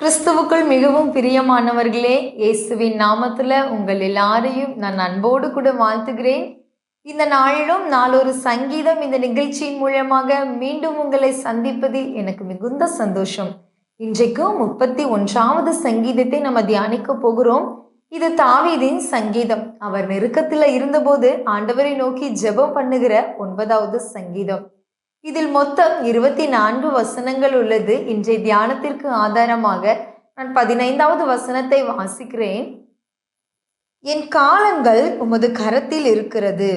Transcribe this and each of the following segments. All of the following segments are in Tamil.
கிறிஸ்துவுக்குள் மிகவும் பிரியமானவர்களே இயேசுவின் நாமத்துல உங்கள் எல்லாரையும் நான் அன்போடு கூட வாழ்த்துகிறேன். இந்த நாளிலும் நாளொரு சங்கீதம் இந்த நிகழ்ச்சியின் மூலமாக மீண்டும் உங்களை சந்திப்பதில் எனக்கு மிகுந்த சந்தோஷம். இன்றைக்கும் முப்பத்தி ஒன்றாவது சங்கீதத்தை நம்ம தியானிக்க போகிறோம். இது தாவீதின் சங்கீதம். அவர் நெருக்கத்துல இருந்தபோது ஆண்டவரை நோக்கி ஜெபம் பண்ணுகிற ஒன்பதாவது சங்கீதம். இதில் மொத்தம் இருபத்தி நான்கு வசனங்கள் உள்ளது. இன்றைய தியானத்திற்கு ஆதாரமாக நான் பதினைந்தாவது வசனத்தை வாசிக்கிறேன். என் காலங்கள் உமது கரத்தில் இருக்கிறது.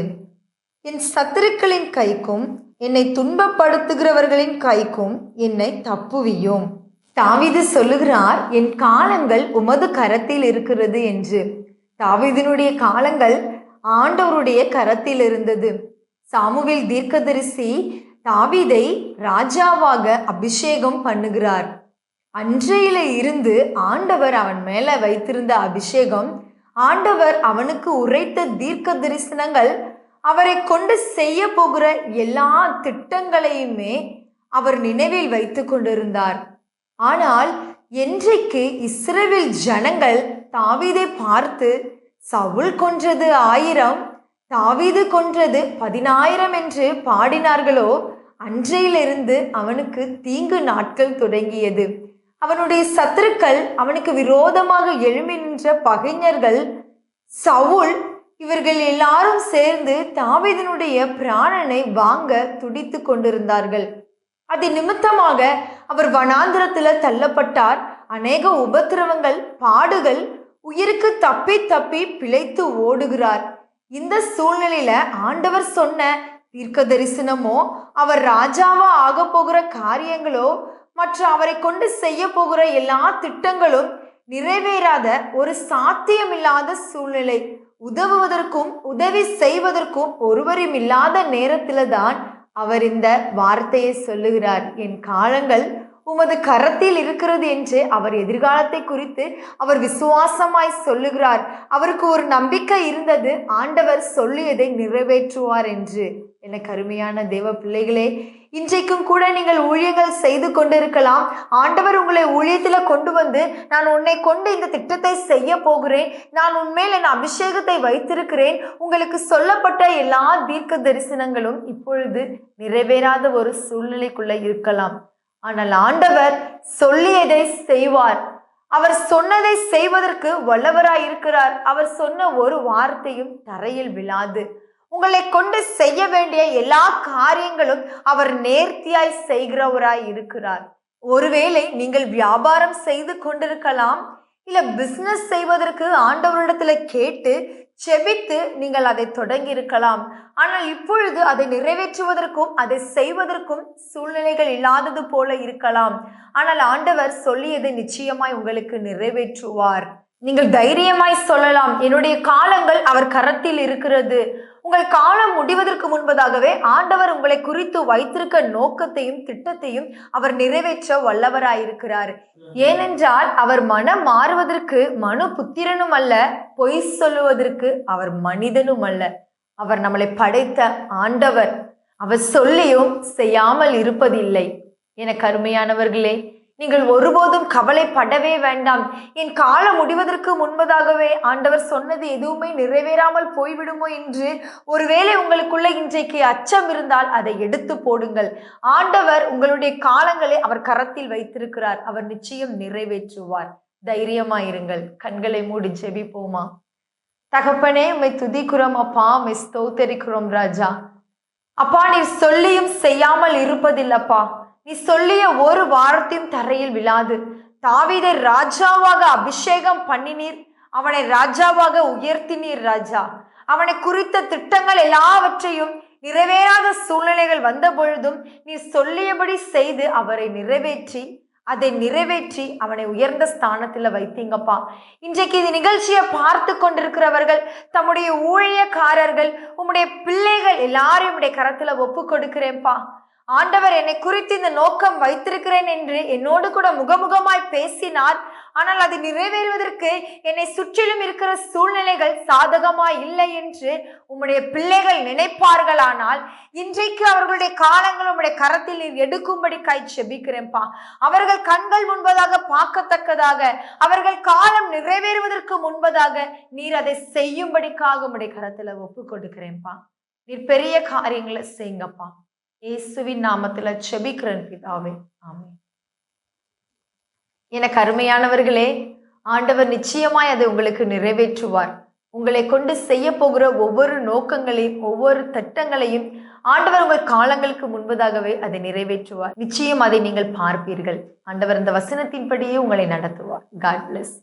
என் சத்துருக்களின் கைக்கும் என்னை துன்பப்படுத்துகிறவர்களின் கைக்கும் என்னை தப்புவியும். தாவீது சொல்லுகிறார் என் காலங்கள் உமது கரத்தில் இருக்கிறது என்று. தாவீதினுடைய காலங்கள் ஆண்டவருடைய கரத்தில் இருந்தது. சாமுவில் தீர்க்கதரிசி தாவீதை ராஜாவாக அபிஷேகம் பண்ணுகிறார். அன்றையில இருந்து ஆண்டவர் அவன் மேல வைத்திருந்த அபிஷேகம் ஆண்டவர் அவனுக்கு உரைத்த தீர்க்க தரிசனங்கள் அவரை கொண்டு செய்ய போகிற எல்லா திட்டங்களையுமே அவர் நினைவில் வைத்து கொண்டிருந்தார். ஆனால் என்றைக்கு இஸ்ரேவில் ஜனங்கள் தாவீதை பார்த்து சவுல் கொன்றது ஆயிரம் தாவீது கொன்றது பதினாயிரம் என்று பாடினார்களோ அன்றையிலிருந்து அவனுக்கு தீங்கு நாட்கள் தொடங்கியது. அவனுடைய சத்துருக்கள் அவனுக்கு விரோதமாக எழுமி நின்ற பகைஞர்கள் சவுல் இவர்கள் எல்லாரும் சேர்ந்து தாவீதனுடைய பிராணனை வாங்க துடித்து கொண்டிருந்தார்கள். அது நிமித்தமாக அவர் வனாந்திரத்தில் தள்ளப்பட்டார். அநேக உபத்திரவங்கள் பாடுகள் உயிருக்கு தப்பி தப்பி பிழைத்து ஓடுகிறார். இந்த சூழ்நிலையில ஆண்டவர் சொன்ன தீர்க்க தரிசனமோ அவர் ராஜாவா ஆக போகிற காரியங்களோ மற்ற அவரை கொண்டு செய்ய போகிற எல்லா திட்டங்களும் நிறைவேறாத ஒரு சாத்தியமில்லாத சூழ்நிலை. உதவுவதற்கும் உதவி செய்வதற்கும் ஒருவரும் இல்லாத நேரத்தில தான் அவர் இந்த வார்த்தையை சொல்லுகிறார். என் காலங்கள் உமது கரத்தில் இருக்கிறது என்று அவர் எதிர்காலத்தை குறித்து அவர் விசுவாசமாய் சொல்லுகிறார். அவருக்கு ஒரு நம்பிக்கை இருந்தது. ஆண்டவர் சொல்லியதை நிறைவேற்றுவார் என்று. எனக்கு கருமையான தேவ பிள்ளைகளே இன்றைக்கும் கூட நீங்கள் ஊழியங்கள் செய்து கொண்டிருக்கலாம். ஆண்டவர் உங்களை ஊழியத்தில் கொண்டு வந்து நான் உன்னை கொண்டு இந்த திட்டத்தை செய்ய போகிறேன். நான் உண்மையில் என் அபிஷேகத்தை வைத்திருக்கிறேன். உங்களுக்கு சொல்லப்பட்ட எல்லா தீர்க்க தரிசனங்களும் இப்பொழுது நிறைவேறாத ஒரு சூழ்நிலைக்குள்ளே இருக்கலாம். ஆனால் ஆண்டவர் சொல்லியதை செய்வார். அவர் சொன்னதை செய்வதற்கு வல்லவராய் இருக்கிறார். அவர் சொன்ன ஒரு வார்த்தையும் தரையில் விழாது. உங்களை கொண்டு செய்ய வேண்டிய எல்லா காரியங்களும் அவர் நேர்த்தியாய் செய்கிறவராய் இருக்கிறார். ஒருவேளை நீங்கள் வியாபாரம் செய்து கொண்டிருக்கலாம் இல்ல பிசினஸ் செய்வதற்கு ஆண்டவரிடத்துல கேட்டு செபித்து நீங்கள் அதை தொடங்கி இருக்கலாம் ஆனால் இப்பொழுது அதை நிறைவேற்றுவதற்கும் அதை செய்வதற்கும் சூழ்நிலைகள் இல்லாதது போல இருக்கலாம். ஆனால் ஆண்டவர் சொல்லியதை நிச்சயமாய் உங்களுக்கு நிறைவேற்றுவார். நீங்கள் தைரியமாய் சொல்லலாம். என்னுடைய காலங்கள் அவர் கரத்தில் இருக்கிறது. உங்கள் காலம் முடிவதற்கு முன்பதாகவே ஆண்டவர் உங்களை குறித்து வைத்திருக்க நோக்கத்தையும் திட்டத்தையும் அவர் நிறைவேற்ற வல்லவராயிருக்கிறார். ஏனென்றால் அவர் மனம் மாறுவதற்கு மனு புத்திரனும் அல்ல பொய் சொல்லுவதற்கு அவர் மனிதனும் அல்ல. அவர் நம்மளை படைத்த ஆண்டவர். அவர் சொல்லியும் செய்யாமல் இருப்பதில்லை. என கருமையானவர்களே நீங்கள் ஒருபோதும் கவலைப்படவே வேண்டாம். என் காலம் முடிவதற்கு முன்பதாகவே ஆண்டவர் சொன்னது எதுவுமே நிறைவேறாமல் போய்விடுமோ என்று. ஒருவேளை உங்களுக்குள்ள இன்றைக்கு அச்சம் இருந்தால் அதை எடுத்து போடுங்கள். ஆண்டவர் உங்களுடைய காலங்களை அவர் கரத்தில் வைத்திருக்கிறார். அவர் நிச்சயம் நிறைவேற்றுவார். தைரியமாயிருங்கள். கண்களை மூடி ஜெபிப்போமா? தகப்பனே உம்மை துதிக்கிறோம் அப்பா. உம்மை ஸ்தோத்தரிக்கிறோம் ராஜா. அப்பா நீர் சொல்லியும் செய்யாமல் இருப்பதில்லப்பா நீ சொல்லிய ஒரு வாரத்தையும் தரையில் விழாது. தாவீதை ராஜாவாக அபிஷேகம் பண்ணினீர். அவனை ராஜாவாக உயர்த்தினீர் ராஜா. அவனை குறித்த திட்டங்கள் எல்லாவற்றையும் நிறைவேறாத சூழ்நிலைகள் வந்த பொழுதும் நீ சொல்லியபடி செய்து அவரை நிறைவேற்றி அதை நிறைவேற்றி அவனை உயர்ந்த ஸ்தானத்தில் வைத்தீங்கப்பா. இன்றைக்கு இது நிகழ்ச்சியை பார்த்து கொண்டிருக்கிறவர்கள் தம்முடைய ஊழியக்காரர்கள் உம்முடைய பிள்ளைகள் எல்லாரையும் உடைய கரத்தில் ஒப்பு கொடுக்கிறேன்ப்பா. ஆண்டவர் என்னை குறித்து இந்த நோக்கம் வைத்திருக்கிறேன் என்று என்னோடு கூட முகமுகமாய் பேசினார். ஆனால் அது நிறைவேறுவதற்கு என்னை சுற்றிலும் இருக்கிற சூழ்நிலைகள் சாதகமாய் இல்லை என்று உம்முடைய பிள்ளைகள் நினைப்பார்களானால் இன்றைக்கு அவர்களுடைய காலங்கள் உம்முடைய கரத்தில் நீர் எடுக்கும்படி கை செபிக்கிறேன்ப்பா. அவர்கள் கண்கள் முன்பதாக பார்க்கத்தக்கதாக அவர்கள் காலம் நிறைவேறுவதற்கு முன்பதாக நீர் அதை செய்யும்படிக்காக உம்முடைய கரத்துல ஒப்பு கொடுக்கிறேன்ப்பா நீர் பெரிய காரியங்களை செய்யுங்கப்பா. இயேசுவின் நாமத்துல செபிக்கிறன் பிதாவே. ஆமே எனக்கு அருமையானவர்களே ஆண்டவர் நிச்சயமாய் அதை உங்களுக்கு நிறைவேற்றுவார். உங்களை கொண்டு செய்ய போகிற ஒவ்வொரு நோக்கங்களையும் ஒவ்வொரு திட்டங்களையும் ஆண்டவர் உங்கள் காலங்களுக்கு முன்பதாகவே அதை நிறைவேற்றுவார். நிச்சயம் அதை நீங்கள் பார்ப்பீர்கள். ஆண்டவர் இந்த வசனத்தின்படியே உங்களை நடத்துவார். God plus